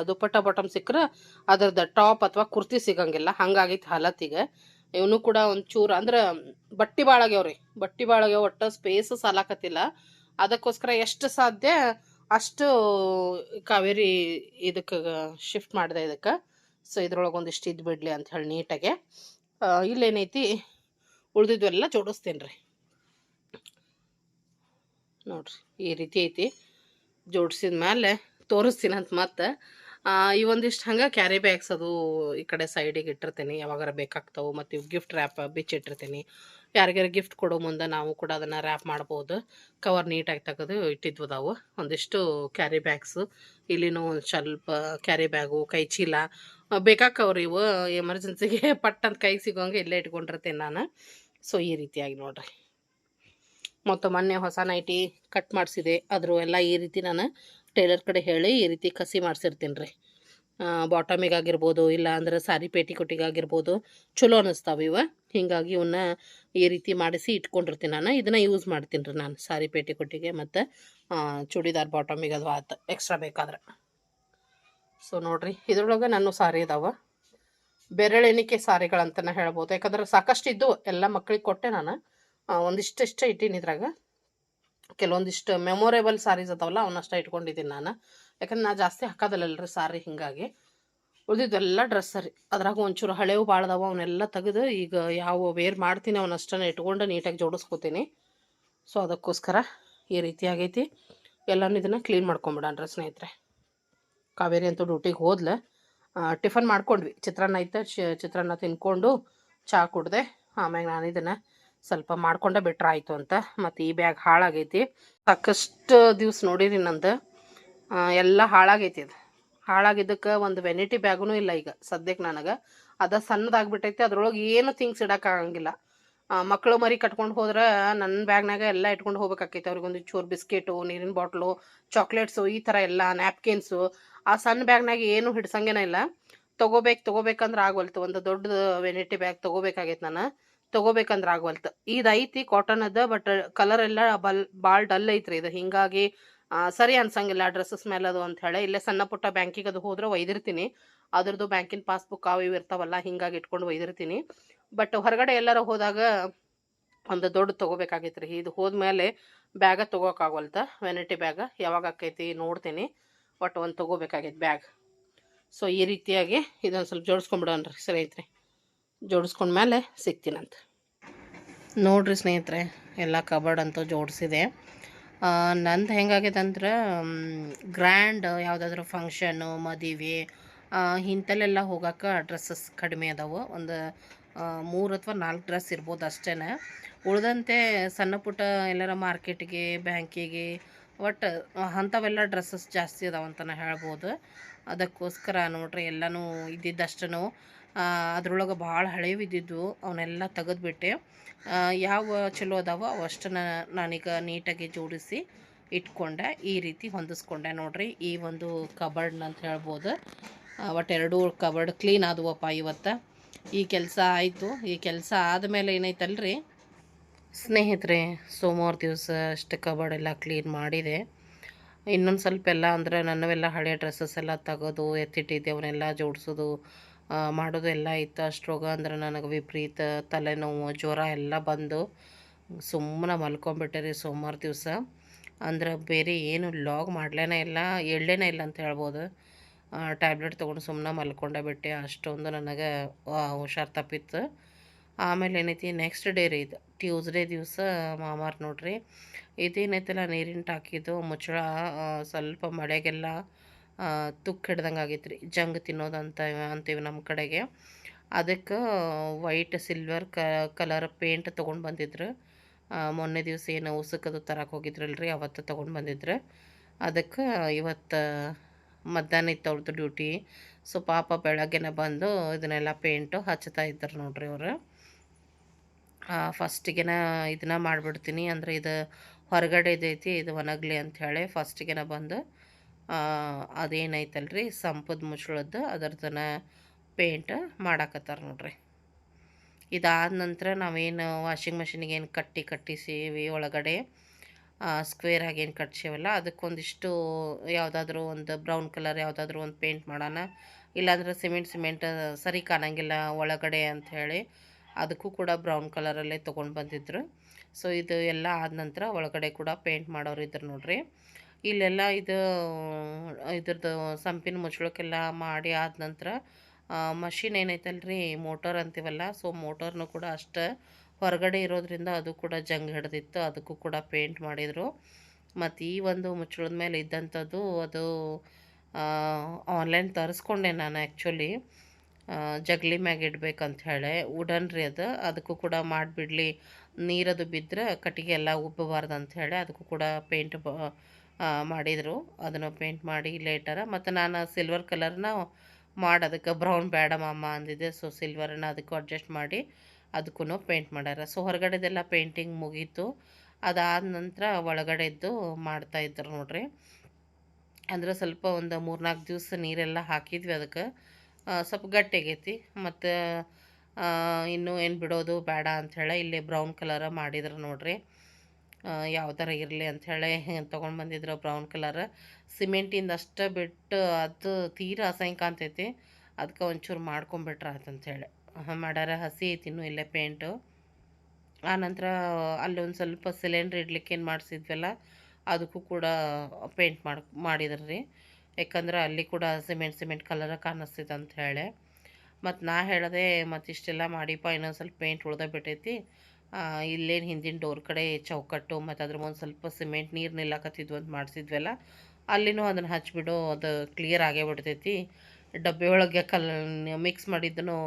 ದುಪ್ಪಟ್ಟ ಬಾಟಮ್ ಸಿಕ್ಕರೆ, ಅದ್ರದ್ದು ಟಾಪ್ ಅಥವಾ ಕುರ್ತಿ ಸಿಗಂಗಿಲ್ಲ. ಹಂಗಾಗೈತೆ ಹಾಲತ್ತೀಗ. ಇವನು ಕೂಡ ಒಂಚೂರು ಅಂದ್ರೆ ಬಟ್ಟೆ ಭಾಳಾಗ್ಯಾವ್ರಿ ಬಟ್ಟೆ ಭಾಳಾಗ್ಯಾವ ಒಟ್ಟು ಸ್ಪೇಸ್ ಸಾಲಾಕತ್ತಿಲ್ಲ. ಅದಕ್ಕೋಸ್ಕರ ಎಷ್ಟು ಸಾಧ್ಯ ಅಷ್ಟು ಕಾವೇರಿ ಇದಕ್ಕೆ ಶಿಫ್ಟ್ ಮಾಡಿದೆ ಇದಕ್ಕೆ. ಸೊ ಇದ್ರೊಳಗೆ ಒಂದಿಷ್ಟು ಇದ್ದು ಬಿಡಲಿ ಅಂತ ಹೇಳಿ ನೀಟಾಗೆ. ಇಲ್ಲೇನೈತಿ? ಉಳಿದಿದ್ವೆಲ್ಲ ಜೋಡಿಸ್ತೇನೆ ರೀ. ನೋಡ್ರಿ, ಈ ರೀತಿ ಐತಿ. ಜೋಡಿಸಿದ ಮೇಲೆ ತೋರಿಸ್ತೀನಿ ಅಂತ ಮತ್ತೆ. ಈ ಒಂದಿಷ್ಟು ಹಂಗೆ ಕ್ಯಾರಿ ಬ್ಯಾಗ್ಸ್ ಅದು ಈ ಕಡೆ ಸೈಡಿಗೆ ಇಟ್ಟಿರ್ತೀನಿ. ಯಾವಾಗಾರ ಬೇಕಾಗ್ತಾವೆ. ಮತ್ತು ಇವು ಗಿಫ್ಟ್ ರ್ಯಾಪ್ ಬಿಚ್ಚಿಟ್ಟಿರ್ತೀನಿ ಯಾರಿಗಾರ ಗಿಫ್ಟ್ ಕೊಡೋ ಮುಂದೆ ನಾವು ಕೂಡ ಅದನ್ನು ರ್ಯಾಪ್ ಮಾಡ್ಬೋದು. ಕವರ್ ನೀಟಾಗಿ ತೆಗೆದು ಇಟ್ಟಿದ್ವು ಅದಾವು ಒಂದಿಷ್ಟು ಕ್ಯಾರಿ ಬ್ಯಾಗ್ಸು ಇಲ್ಲಿನೂ ಒಂದು ಸ್ವಲ್ಪ ಕ್ಯಾರಿ ಬ್ಯಾಗು ಕೈ ಚೀಲ ಬೇಕಾಕವ್ರಿ ಇವು. ಎಮರ್ಜೆನ್ಸಿಗೆ ಪಟ್ಟಂತ ಕೈಗೆ ಸಿಗೋಂಗೆ ಇಲ್ಲೇ ಇಟ್ಕೊಂಡಿರ್ತೀನಿ ನಾನು. ಸೊ ಈ ರೀತಿಯಾಗಿ ನೋಡ್ರಿ. ಮತ್ತು ಮೊನ್ನೆ ಹೊಸ ನೈಟಿ ಕಟ್ ಮಾಡಿಸಿದೆ. ಅದ್ರ ಎಲ್ಲ ಈ ರೀತಿ ನಾನು ಟೈಲರ್ ಕಡೆ ಹೇಳಿ ಈ ರೀತಿ ಕಸಿ ಮಾಡಿಸಿರ್ತೀನಿ ರೀ. ಬಾಟಮಿಗಾಗಿರ್ಬೋದು ಇಲ್ಲ ಅಂದ್ರೆ ಸಾರಿ ಆಗಿರ್ಬೋದು, ಚಲೋ ಅನ್ನಿಸ್ತಾವೆ ಇವ. ಹೀಗಾಗಿ ಇವನ್ನ ಈ ರೀತಿ ಮಾಡಿಸಿ ಇಟ್ಕೊಂಡಿರ್ತೀನಿ ನಾನು. ಇದನ್ನ ಯೂಸ್ ಮಾಡ್ತೀನಿ ರೀ ನಾನು, ಸಾರಿ ಪೇಟಿಕೋಟಿಗೆ ಮತ್ತು ಚೂಡಿದಾರ್ ಬಾಟಮಿಗೆ ಅದು ಆತು ಎಕ್ಸ್ಟ್ರಾ ಬೇಕಾದ್ರೆ. ಸೊ ನೋಡ್ರಿ, ಇದ್ರೊಳಗೆ ನಾನು ಸಾರಿ ಇದಾವೆ. ಬೆರಳೆಣಿಕೆ ಸಾರಿಗಳಂತನ ಹೇಳ್ಬೋದು. ಯಾಕಂದ್ರೆ ಸಾಕಷ್ಟು ಇದ್ದು ಎಲ್ಲ ಮಕ್ಕಳಿಗೆ ಕೊಟ್ಟೆ ನಾನು. ಒಂದಿಷ್ಟು ಇಷ್ಟ ಇಟ್ಟೀನಿ ಇದ್ರಾಗ. ಕೆಲವೊಂದಿಷ್ಟು ಮೆಮೊರೇಬಲ್ ಸಾರೀಸ್ ಅದಾವಲ್ಲ ಅವನ್ನಷ್ಟೇ ಇಟ್ಕೊಂಡಿದ್ದೀನಿ ನಾನು. ಯಾಕಂದ್ರೆ ನಾ ಜಾಸ್ತಿ ಹಾಕೋದಿಲ್ಲಲ್ರಿ ಸಾರಿ ಹಿಂಗಾಗಿ. ಉಳಿದಿದ್ದೆಲ್ಲ ಡ್ರೆಸ್ ರೀ. ಅದ್ರಾಗ ಒಂಚೂರು ಹಳೆವು ಭಾಳ ಅವನ್ನೆಲ್ಲ ತೆಗೆದು ಈಗ ಯಾವ ವೇರ್ ಮಾಡ್ತೀನಿ ಅವನ್ನಷ್ಟೇ ಇಟ್ಕೊಂಡು ನೀಟಾಗಿ ಜೋಡಿಸ್ಕೋತೀನಿ. ಸೊ ಅದಕ್ಕೋಸ್ಕರ ಈ ರೀತಿ ಆಗೈತಿ. ಎಲ್ಲನೂ ಇದನ್ನು ಕ್ಲೀನ್ ಮಾಡ್ಕೊಂಬಿಡಣ್ರಿ ಸ್ನೇಹಿತರೆ. ಕಾವೇರಿ ಅಂತೂ ಡ್ಯೂಟಿಗೆ ಹೋದ್ಲ. ಟಿಫನ್ ಮಾಡ್ಕೊಂಡ್ವಿ. ಚಿತ್ರಾನ್ನ ಐತೆ ಚಿತ್ರಾನ್ನ ತಿನ್ಕೊಂಡು ಚಹಾ ಕುಡ್ದೆ. ಆಮ್ಯಾಗ ನಾನು ಇದನ್ನು ಸ್ವಲ್ಪ ಮಾಡ್ಕೊಂಡೆ ಬಿಟ್ರೆ ಆಯಿತು ಅಂತ. ಮತ್ತು ಈ ಬ್ಯಾಗ್ ಹಾಳಾಗೈತಿ. ಸಾಕಷ್ಟು ದಿವ್ಸ ನೋಡಿರಿ ನಂದು. ಎಲ್ಲ ಹಾಳಾಗೈತಿ ಇದು. ಹಾಳಾಗಿದ್ದಕ್ಕೆ ಒಂದು ವೆನಿಟಿ ಬ್ಯಾಗೂ ಇಲ್ಲ ಈಗ ಸದ್ಯಕ್ಕೆ ನನಗೆ. ಅದು ಸಣ್ಣದಾಗ್ಬಿಟ್ಟೈತಿ, ಅದ್ರೊಳಗೆ ಏನು ಥಿಂಗ್ಸ್ ಇಡೋಕ್ಕಾಗಂಗಿಲ್ಲ ಮಕ್ಕಳು ಮರಿ ಕಟ್ಕೊಂಡು ಹೋದ್ರೆ ನನ್ನ ಬ್ಯಾಗ್ನಾಗ ಎಲ್ಲ ಇಟ್ಕೊಂಡು ಹೋಗ್ಬೇಕಾಕೈತಿ. ಅವ್ರಿಗೊಂದು ಚೂರು ಬಿಸ್ಕೆಟು, ನೀರಿನ ಬಾಟ್ಲು, ಚಾಕ್ಲೇಟ್ಸು, ಈ ಥರ ಎಲ್ಲ ನ್ಯಾಪ್ಕಿನ್ಸು. ಆ ಸಣ್ಣ ಬ್ಯಾಗ್ನಾಗ ಏನು ಹಿಡ್ಸಂಗೇನ ಇಲ್ಲ. ತೊಗೋಬೇಕು, ತೊಗೋಬೇಕಂದ್ರೆ ಆಗವಲ್ತು. ಒಂದು ದೊಡ್ಡ ವೆನಿಟಿ ಬ್ಯಾಗ್ ತೊಗೋಬೇಕಾಗೈತೆ ನಾನು. ತೊಗೋಬೇಕಂದ್ರೆ ಆಗವಲ್ತು. ಇದು ಐತಿ ಕಾಟನ್ ಅದ ಬಟ್ ಕಲರ್ ಎಲ್ಲ ಬಲ್ ಭಾಳ ಡಲ್ ಐತ್ರಿ ಇದು. ಹಿಂಗಾಗಿ ಸರಿ ಅನ್ಸಂಗಿಲ್ಲ ಡ್ರೆಸ್ಸಸ್ ಮೇಲೆ ಅದು ಅಂತ ಹೇಳಿ. ಇಲ್ಲೇ ಸಣ್ಣ ಪುಟ್ಟ ಬ್ಯಾಂಕಿಗೆ ಅದು ಹೋದ್ರೆ ಒಯ್ದಿರ್ತೀನಿ. ಅದ್ರದ್ದು ಬ್ಯಾಂಕಿನ ಪಾಸ್ಬುಕ್ ಅವು ಇವು ಇರ್ತಾವಲ್ಲ, ಹಿಂಗಾಗಿ ಇಟ್ಕೊಂಡು ಒಯ್ದಿರ್ತೀನಿ. ಬಟ್ ಹೊರಗಡೆ ಎಲ್ಲರ ಹೋದಾಗ ಒಂದು ದೊಡ್ಡ ತೊಗೋಬೇಕಾಗಿತ್ತು ರೀ ಇದು ಹೋದ್ಮೇಲೆ ಬ್ಯಾಗ ತೊಗೋಕಾಗಲ್ತ ವೆನಿಟಿ ಬ್ಯಾಗ ಯಾವಾಗ ಆಕೈತಿ ನೋಡ್ತೀನಿ. ಬಟ್ ಒಂದು ತೊಗೋಬೇಕಾಗೈತೆ ಬ್ಯಾಗ್ ಸೊ ಈ ರೀತಿಯಾಗಿ ಇದೊಂದು ಸ್ವಲ್ಪ ಜೋಡಿಸ್ಕೊಂಬಿಡೋಣ್ರಿ ಸ್ನೇಹಿತರೆ. ಜೋಡಿಸ್ಕೊಂಡ್ಮೇಲೆ ಸಿಗ್ತೀನಂತ. ನೋಡ್ರಿ ಸ್ನೇಹಿತರೆ, ಎಲ್ಲ ಕಬರ್ಡ್ ಅಂತೂ ಜೋಡಿಸಿದೆ. ನಂದು ಹೆಂಗಾಗಿದೆ ಅಂದ್ರೆ ಗ್ರ್ಯಾಂಡ್ ಯಾವುದಾದ್ರೂ ಫಂಕ್ಷನು ಮದುವೆ ಇಂಥಲ್ಲೆಲ್ಲ ಹೋಗೋಕೆ ಡ್ರೆಸ್ಸಸ್ ಕಡಿಮೆ ಅದಾವೆ. ಒಂದು ಮೂರು ಅಥವಾ ನಾಲ್ಕು ಡ್ರೆಸ್ ಇರ್ಬೋದು ಅಷ್ಟೇ ಉಳಿದಂತೆ ಸಣ್ಣ ಪುಟ್ಟ ಎಲ್ಲರ ಮಾರ್ಕೆಟ್ಗೆ, ಬ್ಯಾಂಕಿಗೆ, ಒಟ್ಟು, ಅಂಥವೆಲ್ಲ ಡ್ರೆಸ್ಸಸ್ ಜಾಸ್ತಿ ಅದಾವ ಅಂತಲೇ ಹೇಳ್ಬೋದು. ಅದಕ್ಕೋಸ್ಕರ ನೋಡ್ರಿ, ಎಲ್ಲನೂ ಇದ್ದಿದ್ದಷ್ಟು ಅದ್ರೊಳಗೆ ಭಾಳ ಹಳೆವು ಇದ್ದಿದ್ದು ಅವನ್ನೆಲ್ಲ ತೆಗೆದ್ಬಿಟ್ಟೆ. ಯಾವ ಚಲೋ ಅದಾವೋ ಅವಷ್ಟನ್ನ ನಾನೀಗ ನೀಟಾಗಿ ಜೋಡಿಸಿ ಇಟ್ಕೊಂಡೆ, ಈ ರೀತಿ ಹೊಂದಿಸ್ಕೊಂಡೆ ನೋಡ್ರಿ. ಈ ಒಂದು ಕಬರ್ಡ್ನ ಅಂತ ಹೇಳ್ಬೋದು. ಒಟ್ಟು ಎರಡೂ ಕಬರ್ಡ್ ಕ್ಲೀನ್ ಆದವಪ್ಪ ಇವತ್ತು. ಈ ಕೆಲಸ ಆಯಿತು. ಈ ಕೆಲಸ ಆದಮೇಲೆ ಏನೈತಲ್ರಿ? ಸ್ನೇಹಿತರೆ, ಸೋಮವಾರ ದಿವಸ ಅಷ್ಟು ಕಬರ್ಡ್ ಎಲ್ಲ ಕ್ಲೀನ್ ಮಾಡಿದೆ. ಇನ್ನೊಂದು ಸ್ವಲ್ಪ ಎಲ್ಲ ಅಂದ್ರೆ ನನ್ನವೆಲ್ಲ ಹಳೆ ಡ್ರೆಸ್ಸಸ್ ಎಲ್ಲ ತೆಗೆದು ಎತ್ತಿಟ್ಟಿದ್ದೆ ಅವನ್ನೆಲ್ಲ ಜೋಡಿಸೋದು. ಮಾಡೋದು ಎಲ್ಲ ಇತ್ತು ರೋಗ ಅಂದ್ರೆ ನನಗೆ ವಿಪರೀತ ತಲೆನೋವು, ಜ್ವರ ಎಲ್ಲ ಬಂದು ಸುಮ್ಮನೆ ಮಲ್ಕೊಂಬಿಟ್ಟೆ ರೀ ಸೋಮವಾರ ದಿವಸ. ಅಂದ್ರೆ ಬೇರೆ ಏನು ಲಾಗ್ ಮಾಡ್ಲೇನೇ ಇಲ್ಲ ಎಳ್ಳೇನೇ ಇಲ್ಲ ಅಂತ ಹೇಳ್ಬೋದು. ಟ್ಯಾಬ್ಲೆಟ್ ತೊಗೊಂಡು ಸುಮ್ಮನೆ ಮಲ್ಕೊಂಡೆ ಬಿಟ್ಟೆ, ಅಷ್ಟೊಂದು ನನಗೆ ಹುಷಾರು ತಪ್ಪಿತ್ತು. ಆಮೇಲೆ ಏನೈತಿ ನೆಕ್ಸ್ಟ್ ಡೇ ರೀ ಇದು ಟ್ಯೂಸ್ಡೇ ದಿವಸ ಮಾಮಾರ್ ನೋಡ್ರಿ. ಇದೇನೈತಲ್ಲ, ನೀರಿನ ಟಾಕಿದ್ದು ಮುಚ್ಚಳ ಸ್ವಲ್ಪ ಮಳೆಗೆಲ್ಲ ತುಕ್ಕು ಹಿಡ್ದಂಗೆ ಆಗೈತೆ ರೀ ಜಂಗ್ ತಿನ್ನೋದಂತ ಅಂತೀವಿ ನಮ್ಮ ಕಡೆಗೆ. ಅದಕ್ಕೆ ವೈಟ್ ಸಿಲ್ವರ್ ಕಲರ್ ಪೇಂಟ್ ತೊಗೊಂಡು ಬಂದಿದ್ರು. ಮೊನ್ನೆ ದಿವಸ ಏನು ಉಸುಕದು ತರಕ್ಕೆ ಹೋಗಿದ್ರಲ್ರಿ, ಅವತ್ತು ತೊಗೊಂಡು ಬಂದಿದ್ರು. ಅದಕ್ಕೆ ಇವತ್ತು ಮಧ್ಯಾಹ್ನ ಇತ್ತು ಅವ್ರದ್ದು ಡ್ಯೂಟಿ. ಸೊ, ಪಾಪ ಬೆಳಗ್ಗೆನೆ ಬಂದು ಇದನ್ನೆಲ್ಲ ಪೇಂಟು ಹಚ್ತಾ ಇದ್ದರು ನೋಡ್ರಿ ಅವರು. ಫಸ್ಟಿಗೆನ ಇದನ್ನ ಮಾಡಿಬಿಡ್ತೀನಿ ಅಂದರೆ ಇದು ಹೊರಗಡೆ ಇದೈತಿ, ಇದು ಒಣಗಲಿ ಅಂಥೇಳಿ ಫಸ್ಟಿಗೆನ ಬಂದು ಅದೇನೈತಲ್ರಿ? ಸಂಪದ ಮುಚ್ಚಳದ್ದು ಅದರ್ದನ ಪೇಂಟ್ ಮಾಡಾಕತ್ತಾರ ನೋಡ್ರಿ. ಇದಾದ ನಂತರ ನಾವೇನು ವಾಷಿಂಗ್ ಮಷಿನಿಗೆ ಏನು ಕಟ್ಟಿ ಕಟ್ಟಿಸೀವಿ, ಒಳಗಡೆ ಸ್ಕ್ವೇರ್ ಆಗಿ ಏನು ಕಟ್ಸೀವಲ್ಲ, ಅದಕ್ಕೊಂದಿಷ್ಟು ಯಾವುದಾದ್ರೂ ಒಂದು ಬ್ರೌನ್ ಕಲರ್ ಯಾವುದಾದ್ರೂ ಒಂದು ಪೇಂಟ್ ಮಾಡೋಣ. ಇಲ್ಲಾಂದ್ರೆ ಸಿಮೆಂಟ್ ಸಿಮೆಂಟ್ ಸರಿ ಕಾಣಂಗಿಲ್ಲ ಒಳಗಡೆ ಅಂಥೇಳಿ ಅದಕ್ಕೂ ಕೂಡ ಬ್ರೌನ್ ಕಲರಲ್ಲೇ ತೊಗೊಂಡು ಬಂದಿದ್ರು. ಸೊ ಇದು ಎಲ್ಲ ಆದ ನಂತರ ಒಳಗಡೆ ಕೂಡ ಪೇಂಟ್ ಮಾಡೋರು ಇದ್ರು ನೋಡ್ರಿ. ಇಲ್ಲೆಲ್ಲ ಇದು, ಇದ್ರದ್ದು ಸಂಪಿನ ಮುಚ್ಚಳಕ್ಕೆಲ್ಲ ಮಾಡಿ ಆದ ನಂತರ ಮಷಿನ್ ಏನೈತಲ್ರಿ ಮೋಟರ್ ಅಂತೀವಲ್ಲ, ಸೊ ಮೋಟರ್ನು ಕೂಡ ಅಷ್ಟು ಹೊರಗಡೆ ಇರೋದ್ರಿಂದ ಅದು ಕೂಡ ಜಂಗ್ ಹಿಡ್ದಿತ್ತು, ಅದಕ್ಕೂ ಕೂಡ ಪೇಂಟ್ ಮಾಡಿದರು. ಮತ್ತು ಈ ಒಂದು ಮುಚ್ಚಳದ ಮೇಲೆ ಇದ್ದಂಥದ್ದು ಅದು ಆನ್ಲೈನ್ ತರಿಸ್ಕೊಂಡೆ ನಾನು ಆ್ಯಕ್ಚುಲಿ ಜಗ್ಲಿ ಮ್ಯಾಗ ಇಡ್ಬೇಕಂತ ಹೇಳಿ ರೀ ಅದು, ಅದಕ್ಕೂ ಕೂಡ ಮಾಡಿಬಿಡ್ಲಿ ನೀರದು ಬಿದ್ದರೆ ಕಟ್ಟಿಗೆ ಎಲ್ಲ ಉಬ್ಬಬಾರ್ದು ಅಂತ ಹೇಳಿ, ಅದಕ್ಕೂ ಕೂಡ ಪೇಂಟ್ ಮಾಡಿದರು. ಅದನ್ನು ಪೇಂಟ್ ಮಾಡಿ ಲೇಟರ ಮತ್ತು ನಾನು ಸಿಲ್ವರ್ ಕಲರ್ನ ಮಾಡೋದಕ್ಕೆ ಬ್ರೌನ್ ಬ್ಯಾಡ ಮಾಮ ಅಂದಿದ್ದೆ. ಸೊ ಸಿಲ್ವರನ್ನ ಅದಕ್ಕೂ ಅಡ್ಜಸ್ಟ್ ಮಾಡಿ ಅದಕ್ಕೂ ಪೇಂಟ್ ಮಾಡ್ಯಾರ. ಸೊ ಹೊರಗಡೆದೆಲ್ಲ ಪೇಂಟಿಂಗ್ ಮುಗೀತು. ಅದಾದ ನಂತರ ಒಳಗಡೆದ್ದು ಮಾಡ್ತಾಯಿದ್ರು ನೋಡ್ರಿ. ಅಂದ್ರೆ ಸ್ವಲ್ಪ ಒಂದು ಮೂರ್ನಾಲ್ಕು ದಿವಸ ನೀರೆಲ್ಲ ಹಾಕಿದ್ವಿ ಅದಕ್ಕೆ. ಸ್ವಲ್ಪ ಗಟ್ಟಿ ಆಗೈತಿ ಮತ್ತು ಇನ್ನೂ ಏನು ಬಿಡೋದು ಬೇಡ ಅಂಥೇಳಿ ಇಲ್ಲಿ ಬ್ರೌನ್ ಕಲರ ಮಾಡಿದ್ರು ನೋಡ್ರಿ. ಯಾವ ಥರ ಇರಲಿ ಅಂಥೇಳಿ ತೊಗೊಂಡು ಬಂದಿದ್ರು ಬ್ರೌನ್ ಕಲರ್ ಸಿಮೆಂಟಿಂದ ಅಷ್ಟೇ ಬಿಟ್ಟು ಅದು ತೀರಾ ಅಸಂಕ ಅಂತೈತಿ ಅದಕ್ಕೆ ಒಂಚೂರು ಮಾಡ್ಕೊಂಬಿಟ್ರೆ ಆತಂಥೇಳಿ ಮಾಡ್ಯಾರ ಹಸಿ ಐತಿ ಇನ್ನೂ ಇಲ್ಲೇ ಪೇಂಟು ಆನಂತರ ಅಲ್ಲೊಂದು ಸ್ವಲ್ಪ ಸಿಲಿಂಡ್ರ್ ಇಡ್ಲಿಕ್ಕೆ ಏನು ಮಾಡಿಸಿದ್ವಲ್ಲ, ಅದಕ್ಕೂ ಕೂಡ ಪೇಂಟ್ ಮಾಡಿ, ಮಾಡಿದ್ರು. ರೀ ಯಾಕಂದ್ರೆ ಅಲ್ಲಿ ಕೂಡ ಸಿಮೆಂಟ್ ಸಿಮೆಂಟ್ ಕಲರ ಕಾಣಿಸ್ತಿತ್ತು ಅಂತ ಹೇಳಿ. ಮತ್ತು ನಾ ಹೇಳಿದೆ ಮತ್ತು ಇಷ್ಟೆಲ್ಲ ಮಾಡಿಪ್ಪ, ಇನ್ನೊಂದು ಸ್ವಲ್ಪ ಪೇಂಟ್ ಉಳ್ದ ಬಿಟ್ಟೈತಿ. ಇಲ್ಲೇನು ಹಿಂದಿನ ಡೋರ್ ಕಡೆ ಚೌಕಟ್ಟು, ಮತ್ತು ಅದ್ರ ಒಂದು ಸ್ವಲ್ಪ ಸಿಮೆಂಟ್ ನೀರು ನಿಲ್ಲಕತ್ತಿದ್ವು ಅಂತ ಮಾಡಿಸಿದ್ವಲ್ಲ, ಅಲ್ಲಿನೂ ಅದನ್ನು ಹಚ್ಚಿಬಿಡು ಅದು ಕ್ಲಿಯರ್ ಆಗೇ ಬಿಡ್ತೈತಿ. ಡಬ್ಬಿ ಒಳಗೆ ಕಲ್ ಮಿಕ್ಸ್ ಮಾಡಿದ್ದನು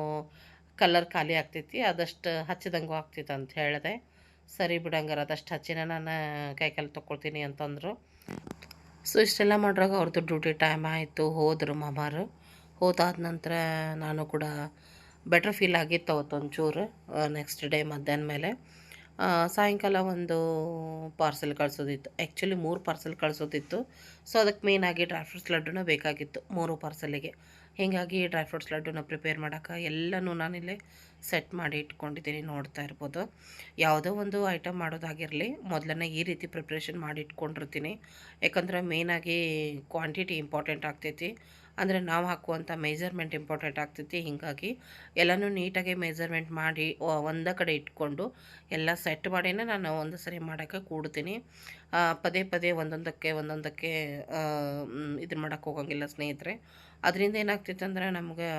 ಕಲರ್ ಖಾಲಿ ಆಗ್ತೈತಿ, ಅದಷ್ಟು ಹಚ್ಚಿದಂಗೂ ಆಗ್ತೈತೆ ಅಂತ ಹೇಳಿದೆ. ಸರಿ ಬಿಡಂಗಾರ ಅದಷ್ಟು ಹಚ್ಚಿನ ನಾನು ಕೈಕಾಲು ತೊಗೊಳ್ತೀನಿ ಅಂತಂದರು. ಸೊ ಇಷ್ಟೆಲ್ಲ ಮಾಡ್ರಾಗ ಅವ್ರದ್ದು ಡ್ಯೂಟಿ ಟೈಮ್ ಆಯಿತು, ಹೋದರು ಮಾಮಾರು. ಹೋದಾದ ನಂತರ ನಾನು ಕೂಡ ಬೆಟ್ರ್ ಫೀಲ್ ಆಗಿತ್ತು ಅವತ್ತು ಒಂಚೂರು ನೆಕ್ಸ್ಟ್ ಡೇ ಮಧ್ಯಾಹ್ನ ಮೇಲೆ. ಸಾಯಂಕಾಲ ಒಂದು ಪಾರ್ಸೆಲ್ ಕಳಿಸೋದಿತ್ತು. ಆ್ಯಕ್ಚುಲಿ ಮೂರು ಪಾರ್ಸೆಲ್ ಕಳಿಸೋದಿತ್ತು. ಸೊ ಅದಕ್ಕೆ ಮೇಯ್ನಾಗಿ ಡ್ರೈ ಫ್ರೂಟ್ಸ್ ಲಡ್ಡುನ ಬೇಕಾಗಿತ್ತು, ಮೂರು ಪಾರ್ಸೆಲಿಗೆ ಹೀಗಾಗಿ ಡ್ರೈ ಫ್ರೂಟ್ಸ್ ಲಡ್ಡುನ ಪ್ರಿಪೇರ್ ಮಾಡೋಕೆ ಎಲ್ಲನೂ ನಾನಿಲ್ಲಿ ಸೆಟ್ ಮಾಡಿ ಇಟ್ಕೊಂಡಿದ್ದೀನಿ ನೋಡ್ತಾ ಇರ್ಬೋದು. ಯಾವುದೋ ಒಂದು ಐಟಮ್ ಮಾಡೋದಾಗಿರಲಿ, ಮೊದಲನೇ ಈ ರೀತಿ ಪ್ರಿಪ್ರೇಷನ್ ಮಾಡಿ ಇಟ್ಕೊಂಡಿರ್ತೀನಿ. ಯಾಕಂದ್ರೆ ಮೇಯ್ನಾಗಿ ಕ್ವಾಂಟಿಟಿ ಇಂಪಾರ್ಟೆಂಟ್ ಆಗ್ತೈತಿ. ಅಂದರೆ ನಾವು ಹಾಕುವಂಥ ಮೆಜರ್ಮೆಂಟ್ ಇಂಪಾರ್ಟೆಂಟ್ ಆಗ್ತೈತಿ. ಹೀಗಾಗಿ ಎಲ್ಲನೂ ನೀಟಾಗಿ ಮೆಜರ್ಮೆಂಟ್ ಮಾಡಿ ಒಂದ ಕಡೆ ಇಟ್ಕೊಂಡು ಎಲ್ಲ ಸೆಟ್ ಮಾಡಿನ ನಾನು ಒಂದು ಸರಿ ಮಾಡೋಕ್ಕೆ ಕೂಡ್ತೀನಿ. ಪದೇ ಪದೇ ಒಂದೊಂದಕ್ಕೆ ಒಂದೊಂದಕ್ಕೆ ಇದು ಮಾಡೋಕ್ಕೆ ಹೋಗಂಗಿಲ್ಲ ಸ್ನೇಹಿತರೆ. ಅದರಿಂದ ಏನಾಗ್ತೈತೆ ಅಂದ್ರೆ ನಮ್ಗೆ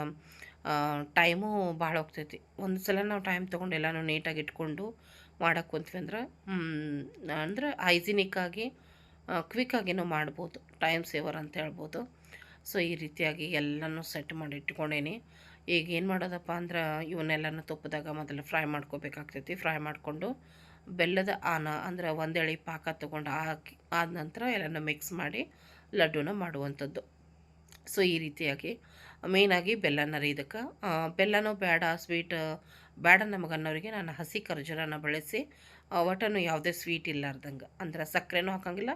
ಟೈಮು ಭಾಳ ಹೋಗ್ತೈತಿ. ಒಂದು ಸಲ ನಾವು ಟೈಮ್ ತೊಗೊಂಡು ಎಲ್ಲನೂ ನೀಟಾಗಿ ಇಟ್ಕೊಂಡು ಮಾಡೋಕ್ಕೆ ಕುಂತ್ವಿ ಅಂದ್ರೆ ಅಂದ್ರೆ ಹೈಜಿನಿಕ್ಕಾಗಿ ಕ್ವಿಕ್ಕಾಗಿನೂ ಮಾಡ್ಬೋದು. ಟೈಮ್ ಸೇವರ್ ಅಂತ ಹೇಳ್ಬೋದು. ಸೊ, ಈ ರೀತಿಯಾಗಿ ಎಲ್ಲನೂ ಸೆಟ್ ಮಾಡಿ ಇಟ್ಕೊಂಡೇನಿ. ಈಗ ಏನು ಮಾಡೋದಪ್ಪ ಅಂದ್ರೆ, ಇವನ್ನೆಲ್ಲನೂ ತುಪ್ಪದಾಗ ಮೊದಲು ಫ್ರೈ ಮಾಡ್ಕೋಬೇಕಾಗ್ತೈತಿ. ಫ್ರೈ ಮಾಡಿಕೊಂಡು ಬೆಲ್ಲದ ಆನ ಅಂದ್ರೆ ಒಂದೆಳೆ ಪಾಕ ತೊಗೊಂಡು ಹಾಕಿ ಆದ ನಂತರ ಎಲ್ಲನೂ ಮಿಕ್ಸ್ ಮಾಡಿ ಲಡ್ಡುನ ಮಾಡುವಂಥದ್ದು. ಸೊ, ಈ ರೀತಿಯಾಗಿ ಮೇಯ್ನಾಗಿ ಬೆಲ್ಲನ ರೀ ಇದಕ್ಕೆ. ಬೆಲ್ಲನೂ ಬೇಡ ಸ್ವೀಟ್ ಬೇಡ ನಮಗನ್ನೋರಿಗೆ ನಾನು ಹಸಿ ಖರ್ಜೂರನ ಬಳಸಿ ಒಟ್ಟನು ಯಾವುದೇ ಸ್ವೀಟ್ ಇಲ್ಲಾರ್ದಂಗೆ. ಅಂದ್ರೆ ಸಕ್ಕರೆನೂ ಹಾಕಂಗಿಲ್ಲ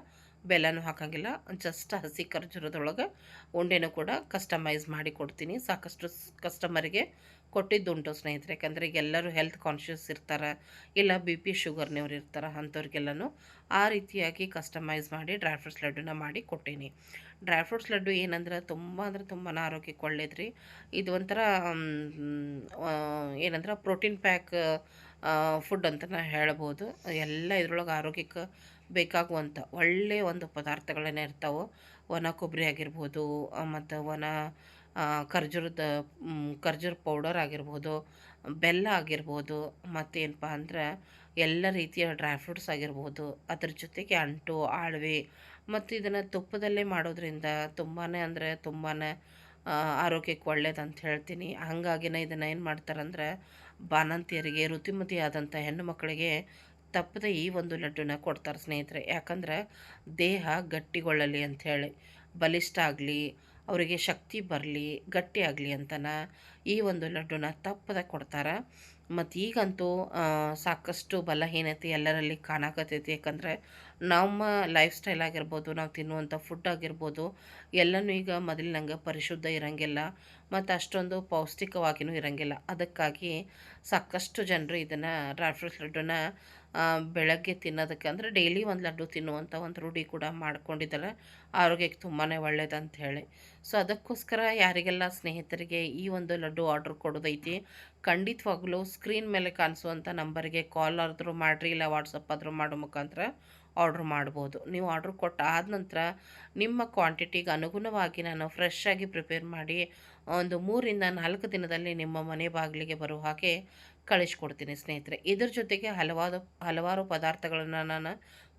ಬೆಲ್ಲನೂ ಹಾಕಂಗಿಲ್ಲ. ಜಸ್ಟ್ ಹಸಿ ಖರ್ಜೂರದೊಳಗೆ ಉಂಡೆನೂ ಕೂಡ ಕಸ್ಟಮೈಸ್ ಮಾಡಿ ಕೊಡ್ತೀನಿ. ಸಾಕಷ್ಟು ಕಸ್ಟಮರಿಗೆ ಕೊಟ್ಟಿದ್ದುಂಟು ಸ್ನೇಹಿತರೆ. ಯಾಕಂದರೆ ಎಲ್ಲರೂ ಹೆಲ್ತ್ ಕಾನ್ಷಿಯಸ್ ಇರ್ತಾರೆ, ಇಲ್ಲ ಬಿ ಪಿ ಶುಗರ್ನವ್ರು ಇರ್ತಾರೆ, ಅಂಥವ್ರಿಗೆಲ್ಲನೂ ಆ ರೀತಿಯಾಗಿ ಕಸ್ಟಮೈಸ್ ಮಾಡಿ ಡ್ರೈ ಫ್ರೂಟ್ಸ್ ಲಡ್ಡುನ ಮಾಡಿ ಕೊಟ್ಟೀನಿ. ಡ್ರೈ ಫ್ರೂಟ್ಸ್ ಲಡ್ಡು ಏನಂದ್ರೆ ತುಂಬ ಅಂದರೆ ತುಂಬಾ ಆರೋಗ್ಯಕ್ಕೆ ಒಳ್ಳೇದ್ರಿ. ಇದು ಒಂಥರ ಏನಂದ್ರೆ ಪ್ರೋಟೀನ್ ಪ್ಯಾಕ್ ಫುಡ್ ಅಂತ ಹೇಳ್ಬೋದು. ಎಲ್ಲ ಇದ್ರೊಳಗೆ ಆರೋಗ್ಯಕ್ಕೆ ಬೇಕಾಗುವಂಥ ಒಳ್ಳೆಯ ಒಂದು ಪದಾರ್ಥಗಳನ್ನೇ ಇರ್ತಾವೆ. ಒಣ ಕೊಬ್ಬರಿ ಆಗಿರ್ಬೋದು ಮತ್ತು ಒಣ ಖರ್ಜೂರದ ಖರ್ಜೂರ ಪೌಡರ್ ಆಗಿರ್ಬೋದು, ಬೆಲ್ಲ ಆಗಿರ್ಬೋದು ಮತ್ತೇನಪ್ಪ ಅಂದ್ರೆ ಎಲ್ಲ ರೀತಿಯ ಡ್ರೈ ಫ್ರೂಟ್ಸ್ ಆಗಿರ್ಬೋದು, ಅದ್ರ ಜೊತೆಗೆ ಅಂಟು, ಆಳ್ವೆ, ಮತ್ತು ಇದನ್ನು ತುಪ್ಪದಲ್ಲೇ ಮಾಡೋದ್ರಿಂದ ತುಂಬಾ ಅಂದರೆ ತುಂಬಾ ಆರೋಗ್ಯಕ್ಕೆ ಒಳ್ಳೇದಂತ ಹೇಳ್ತೀನಿ. ಹಾಗಾಗಿನೇ ಇದನ್ನು ಏನು ಮಾಡ್ತಾರಂದ್ರೆ ಬಾಣಂತಿಯರಿಗೆ ಋತುಮತಿಯಾದಂಥ ಹೆಣ್ಣು ಮಕ್ಕಳಿಗೆ ತಪ್ಪದೆ ಈ ಒಂದು ಲಡ್ಡುನ ಕೊಡ್ತಾರೆ ಸ್ನೇಹಿತರೆ. ಯಾಕಂದ್ರೆ ದೇಹ ಗಟ್ಟಿಗೊಳ್ಳಲಿ ಅಂಥೇಳಿ ಬಲಿಷ್ಠ ಆಗಲಿ, ಅವರಿಗೆ ಶಕ್ತಿ ಬರಲಿ, ಗಟ್ಟಿ ಆಗಲಿ ಅಂತನ ಈ ಒಂದು ಲಡ್ಡುನ ತಪ್ಪದೆ ಕೊಡ್ತಾರೆ. ಮತ್ತು ಈಗಂತೂ ಸಾಕಷ್ಟು ಬಲಹೀನತೆ ಎಲ್ಲರಲ್ಲಿ ಕಾಣಕತ್ತೈತಿ. ಯಾಕಂದರೆ ನಮ್ಮ ಲೈಫ್ ಸ್ಟೈಲ್ ಆಗಿರ್ಬೋದು, ನಾವು ತಿನ್ನುವಂಥ ಫುಡ್ ಆಗಿರ್ಬೋದು, ಎಲ್ಲನೂ ಈಗ ಮೊದಲಿನಂಗೆ ಪರಿಶುದ್ಧ ಇರಂಗಿಲ್ಲ, ಮತ್ತು ಅಷ್ಟೊಂದು ಪೌಷ್ಟಿಕವಾಗಿಯೂ ಇರಂಗಿಲ್ಲ. ಅದಕ್ಕಾಗಿ ಸಾಕಷ್ಟು ಜನರು ಇದನ್ನು ಡ್ರೈ ಫ್ರೂಟ್ಸ್ ಬೆಳಗ್ಗೆ ತಿನ್ನೋದಕ್ಕೆ ಅಂದರೆ ಡೈಲಿ ಒಂದು ಲಡ್ಡು ತಿನ್ನುವಂಥ ಒಂದು ರೂಢಿ ಕೂಡ ಮಾಡ್ಕೊಂಡಿದ್ದಾರೆ ಆರೋಗ್ಯಕ್ಕೆ ತುಂಬಾ ಒಳ್ಳೇದಂತ ಹೇಳಿ. ಸೊ ಅದಕ್ಕೋಸ್ಕರ ಯಾರಿಗೆಲ್ಲ ಸ್ನೇಹಿತರಿಗೆ ಈ ಒಂದು ಲಡ್ಡು ಆರ್ಡ್ರ್ ಕೊಡೋದೈತಿ, ಖಂಡಿತವಾಗ್ಲೂ ಸ್ಕ್ರೀನ್ ಮೇಲೆ ಕಾಣಿಸುವಂಥ ನಂಬರಿಗೆ ಕಾಲ್ ಆದರೂ ಮಾಡಿರಿ, ಇಲ್ಲ ವಾಟ್ಸಪ್ ಆದರೂ ಮಾಡೋ ಮುಖಾಂತರ ಆರ್ಡ್ರ್ ಮಾಡ್ಬೋದು. ನೀವು ಆರ್ಡ್ರ್ ಕೊಟ್ಟು ಆದ ನಂತರ ನಿಮ್ಮ ಕ್ವಾಂಟಿಟಿಗೆ ಅನುಗುಣವಾಗಿ ನಾನು ಫ್ರೆಶ್ ಆಗಿ ಪ್ರಿಪೇರ್ ಮಾಡಿ, ಒಂದು ಮೂರಿಂದ ನಾಲ್ಕು ದಿನದಲ್ಲಿ ನಿಮ್ಮ ಮನೆ ಬಾಗಿಲಿಗೆ ಬರುವ ಹಾಗೆ ಕಳಿಸ್ಕೊಡ್ತೀನಿ ಸ್ನೇಹಿತರೆ. ಇದ್ರ ಜೊತೆಗೆ ಹಲವಾರು ಹಲವಾರು ಪದಾರ್ಥಗಳನ್ನು ನಾನು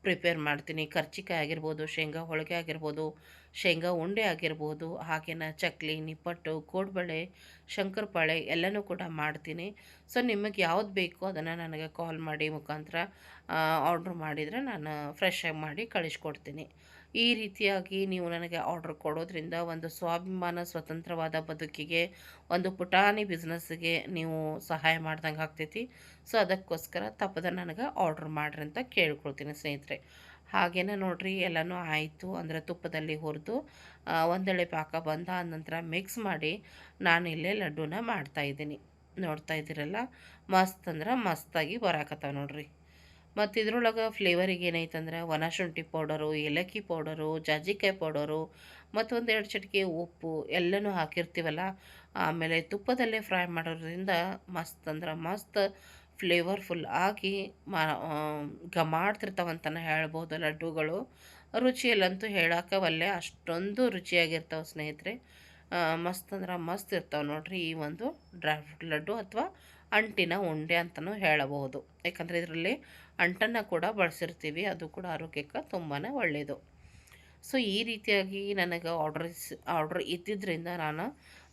ಪ್ರಿಪೇರ್ ಮಾಡ್ತೀನಿ. ಕರ್ಚಿಕಾಯಿ ಆಗಿರ್ಬೋದು, ಶೇಂಗಾ ಹೋಳಿಗೆ ಆಗಿರ್ಬೋದು, ಶೇಂಗಾ ಉಂಡೆ ಆಗಿರ್ಬೋದು, ಹಾಗೇನ ಚಕ್ಲಿ, ನಿಪ್ಪಟ್ಟು, ಕೋಡ್ಬಳೆ, ಶಂಕರಪಾಳೆ ಎಲ್ಲನೂ ಕೂಡ ಮಾಡ್ತೀನಿ. ಸೊ ನಿಮಗೆ ಯಾವ್ದು ಬೇಕೋ ಅದನ್ನು ನನಗೆ ಕಾಲ್ ಮಾಡಿ ಮುಖಾಂತರ ಆರ್ಡ್ರ್ ಮಾಡಿದರೆ ನಾನು ಫ್ರೆಶ್ ಆಗಿ ಮಾಡಿ ಕಳಿಸ್ಕೊಡ್ತೀನಿ. ಈ ರೀತಿಯಾಗಿ ನೀವು ನನಗೆ ಆರ್ಡರ್ ಕೊಡೋದ್ರಿಂದ ಒಂದು ಸ್ವಾಭಿಮಾನ, ಸ್ವತಂತ್ರವಾದ ಬದುಕಿಗೆ, ಒಂದು ಪುಟಾಣಿ ಬಿಸ್ನೆಸ್ಗೆ ನೀವು ಸಹಾಯ ಮಾಡ್ದಂಗೆ ಆಗ್ತೈತಿ. ಸೊ ಅದಕ್ಕೋಸ್ಕರ ತಪ್ಪದ ನನಗೆ ಆರ್ಡ್ರ್ ಮಾಡ್ರಿ ಅಂತ ಕೇಳ್ಕೊಳ್ತೀನಿ ಸ್ನೇಹಿತರೆ. ಹಾಗೇನೆ ನೋಡ್ರಿ, ಎಲ್ಲನೂ ಆಯಿತು ಅಂದರೆ ತುಪ್ಪದಲ್ಲಿ ಹುರಿದು ಒಂದೆಳೆ ಪಾಕ ಬಂದ ನಂತರ ಮಿಕ್ಸ್ ಮಾಡಿ ನಾನು ಇಲ್ಲೇ ಲಡ್ಡುನ ಮಾಡ್ತಾಯಿದ್ದೀನಿ ನೋಡ್ತಾ ಇದ್ದೀರಲ್ಲ, ಮಸ್ತ್ ಅಂದ್ರೆ ಮಸ್ತಾಗಿ ಬರಾಕತ್ತಾವ ನೋಡ್ರಿ. ಮತ್ತು ಇದ್ರೊಳಗೆ ಫ್ಲೇವರಿಗೆ ಏನಾಯ್ತಂದ್ರೆ ಒಣ ಶುಂಠಿ ಪೌಡರು, ಏಲಕ್ಕಿ ಪೌಡರು, ಜಾಜಿಕಾಯಿ ಪೌಡರು, ಮತ್ತು ಒಂದೆರಡು ಚಿಟಿಕೆ ಉಪ್ಪು ಎಲ್ಲನೂ ಹಾಕಿರ್ತೀವಲ್ಲ, ಆಮೇಲೆ ತುಪ್ಪದಲ್ಲೇ ಫ್ರೈ ಮಾಡೋದ್ರಿಂದ ಮಸ್ತ್ ಅಂದ್ರೆ ಮಸ್ತ್ ಫ್ಲೇವರ್ಫುಲ್ ಆಗಿ ಮಾ ಗಮಾಡ್ತಿರ್ತಾವಂತನ ಹೇಳ್ಬೋದು ಲಡ್ಡುಗಳು. ರುಚಿಯಲ್ಲಂತೂ ಹೇಳಕ್ಕವಲ್ಲೇ ಅಷ್ಟೊಂದು ರುಚಿಯಾಗಿರ್ತಾವೆ ಸ್ನೇಹಿತರೆ. ಮಸ್ತ್ ಅಂದ್ರೆ ಮಸ್ತ್ ಇರ್ತಾವೆ ನೋಡ್ರಿ ಈ ಒಂದು ಡ್ರೈ ಫ್ರೂಟ್ ಲಡ್ಡು ಅಥವಾ ಅಂಟಿನ ಉಂಡೆ ಅಂತಲೂ ಹೇಳಬಹುದು. ಯಾಕಂದರೆ ಇದರಲ್ಲಿ ಅಂಟನ್ನು ಕೂಡ ಬಳಸಿರ್ತೀವಿ. ಅದು ಕೂಡ ಆರೋಗ್ಯಕ್ಕೆ ತುಂಬಾ ಒಳ್ಳೆಯದು ಸೊ ಈ ರೀತಿಯಾಗಿ ನನಗೆ ಆರ್ಡರ್ ಆರ್ಡ್ರ್ ಇದ್ದಿದ್ದರಿಂದ ನಾನು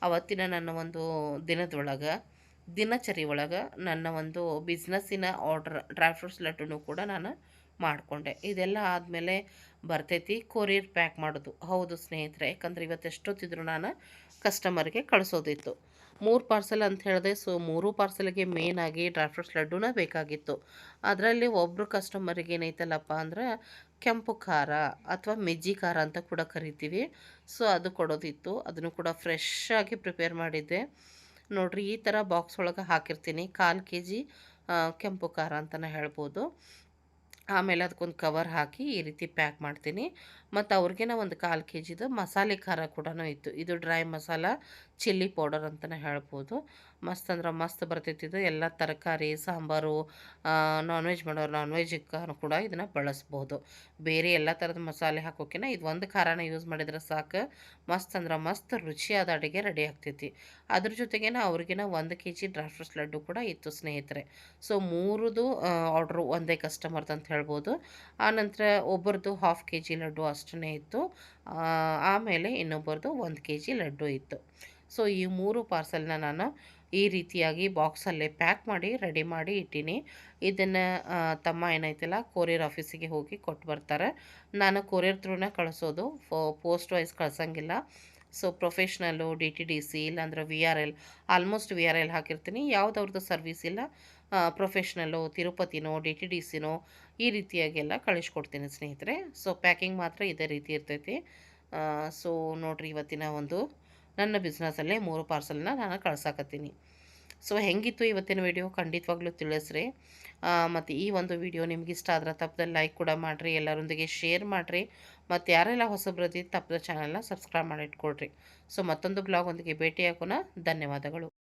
ಅವತ್ತಿನ ನನ್ನ ಒಂದು ದಿನದೊಳಗೆ, ದಿನಚರಿ ಒಳಗೆ ನನ್ನ ಒಂದು ಬಿಸ್ನೆಸ್ಸಿನ ಆರ್ಡ್ರ್ ಡ್ರೈ ಫ್ರೂಟ್ಸ್ ಲಡ್ಡು ಕೂಡ ನಾನು ಮಾಡಿಕೊಂಡೆ. ಇದೆಲ್ಲ ಆದಮೇಲೆ ಬರ್ತೈತಿ ಕೊರಿಯರ್ ಪ್ಯಾಕ್ ಮಾಡೋದು. ಹೌದು ಸ್ನೇಹಿತರೆ, ಯಾಕಂದರೆ ಇವತ್ತು ಎಷ್ಟೊತ್ತಿದ್ರು ನಾನು ಕಸ್ಟಮರ್ಗೆ ಕಳಿಸೋದಿತ್ತು. ಮೂರು ಪಾರ್ಸೆಲ್ ಅಂತ ಹೇಳಿದೆ, ಸೊ ಮೂರು ಪಾರ್ಸೆಲ್ಗೆ ಮೇನ್ ಆಗಿ ಡ್ರೈ ಫ್ರೂಟ್ಸ್ ಲಡ್ಡುನ ಬೇಕಾಗಿತ್ತು. ಅದರಲ್ಲಿ ಒಬ್ಬರು ಕಸ್ಟಮರಿಗೆ ಏನೈತಲ್ಲಪ್ಪ ಅಂದ್ರೆ ಕೆಂಪು ಖಾರ ಅಥವಾ ಮೆಜ್ಜಿ ಖಾರ ಅಂತ ಕೂಡ ಕರಿತೀವಿ. ಸೊ ಅದು ಕೊಡೋದಿತ್ತು. ಅದನ್ನು ಕೂಡ ಫ್ರೆಶ್ ಆಗಿ ಪ್ರಿಪೇರ್ ಮಾಡಿದ್ದೆ. ನೋಡ್ರಿ, ಈ ಥರ ಬಾಕ್ಸ್ ಒಳಗೆ ಹಾಕಿರ್ತೀನಿ. ಕಾಲು ಕೆ ಜಿ ಕೆಂಪು ಖಾರ ಅಂತಲೇ ಹೇಳ್ಬೋದು. ಆಮೇಲೆ ಅದಕ್ಕೊಂದು ಕವರ್ ಹಾಕಿ ಈ ರೀತಿ ಪ್ಯಾಕ್ ಮಾಡ್ತೀನಿ. ಮತ್ತು ಅವ್ರಿಗೇನ ಒಂದು ಕಾಲು ಕೆ ಜಿದು ಮಸಾಲೆ ಖಾರ ಕೂಡ ಇತ್ತು. ಇದು ಡ್ರೈ ಮಸಾಲ. ಚಿಲ್ಲಿ ಪೌಡರ್ ಅಂತಲೇ ಹೇಳ್ಬೋದು. ಮಸ್ತ್ ಅಂದ್ರೆ ಮಸ್ತ್ ಬರ್ತೈತಿ ಇದು. ಎಲ್ಲ ತರಕಾರಿ, ಸಾಂಬಾರು ನಾನ್ ವೆಜ್ ಮಾಡೋರು ನಾನ್ ವೆಜ್ಗೆ ಕೂಡ ಇದನ್ನು ಬಳಸ್ಬೋದು. ಬೇರೆ ಎಲ್ಲ ಥರದ ಮಸಾಲೆ ಹಾಕೋಕಿನ ಇದು ಒಂದು ಖಾರನ ಯೂಸ್ ಮಾಡಿದ್ರೆ ಸಾಕು. ಮಸ್ತ್ ಅಂದ್ರೆ ಮಸ್ತ್ ರುಚಿಯಾದ ಅಡುಗೆ ರೆಡಿ ಆಗ್ತೈತಿ. ಅದ್ರ ಜೊತೆಗೇನ ಅವ್ರಿಗಿನ ಒಂದು K G dry fruits laddu ಕೂಡ ಇತ್ತು ಸ್ನೇಹಿತರೆ. ಸೊ ಮೂರದು ಆರ್ಡ್ರು ಒಂದೇ ಕಸ್ಟಮರ್ದು ಅಂತ ಹೇಳ್ಬೋದು. ಆನಂತರ ಒಬ್ಬರದು ಹಾಫ್ ಕೆ ಜಿ ಲಡ್ಡು ಅಷ್ಟೇ ಇತ್ತು. ಆಮೇಲೆ ಇನ್ನೊಬ್ಬರದು ಒಂದು ಕೆ ಜಿ ಲಡ್ಡು ಇತ್ತು. ಸೊ, ಈ ಮೂರು ಪಾರ್ಸೆಲ್ನ ನಾನು ಈ ರೀತಿಯಾಗಿ ಬಾಕ್ಸಲ್ಲೇ ಪ್ಯಾಕ್ ಮಾಡಿ, ರೆಡಿ ಮಾಡಿ ಇಟ್ಟೀನಿ. ಇದನ್ನು ತಮ್ಮ ಏನೈತಲ್ಲ, ಕೊರಿಯರ್ ಆಫೀಸಿಗೆ ಹೋಗಿ ಕೊಟ್ಟು ಬರ್ತಾರೆ. ನಾನು ಕೊರಿಯರ್ ಥ್ರೂನೇ ಕಳಿಸೋದು post wise ಕಳ್ಸೋಂಗಿಲ್ಲ. So, professional, D T D C, ಇಲ್ಲಾಂದ್ರೆ V R L, almost V R L ಹಾಕಿರ್ತೀನಿ. ಯಾವುದವ್ರದ್ದು ಸರ್ವಿಸ್ ಇಲ್ಲ ಪ್ರೊಫೆಷ್ನಲ್ಲು, ತಿರುಪತಿನೋ, ಡಿ ಟಿ ಡಿ ಸಿನೋ ಈ ರೀತಿಯಾಗೆಲ್ಲ ಕಳಿಸ್ಕೊಡ್ತೀನಿ ಸ್ನೇಹಿತರೆ. ಸೊ ಪ್ಯಾಕಿಂಗ್ ಮಾತ್ರ ಇದೇ ರೀತಿ ಇರ್ತೈತಿ. ಸೊ ನೋಡಿರಿ ಇವತ್ತಿನ ಒಂದು ನನ್ನ ಬಿಸ್ನೆಸ್ಸಲ್ಲೇ ಮೂರು ಪಾರ್ಸಲ್ನ ನಾನು ಕಳ್ಸಾಕತ್ತೀನಿ. ಸೊ ಹೆಂಗಿತ್ತು ಇವತ್ತಿನ ವಿಡಿಯೋ ಖಂಡಿತವಾಗ್ಲೂ ತಿಳಿಸ್ರಿ. ಮತ್ತು ಈ ಒಂದು ವಿಡಿಯೋ ನಿಮ್ಗೆ ಇಷ್ಟ ಆದ್ರೆ ತಪ್ಪದಲ್ಲಿ ಲೈಕ್ ಕೂಡ ಮಾಡಿರಿ, ಎಲ್ಲರೊಂದಿಗೆ ಶೇರ್ ಮಾಡಿರಿ. ಮತ್ತು ಯಾರೆಲ್ಲ ಹೊಸಬ್ರದಿ ತಪ್ಪದ ಚಾನಲ್ನ ಸಬ್ಸ್ಕ್ರೈಬ್ ಮಾಡಿ ಇಟ್ಕೊಳ್ರಿ ಸೊ ಮತ್ತೊಂದು ಬ್ಲಾಗ್ ಒಂದಿಗೆ ಭೇಟಿ ಹಾಕೋಣ ಧನ್ಯವಾದಗಳು.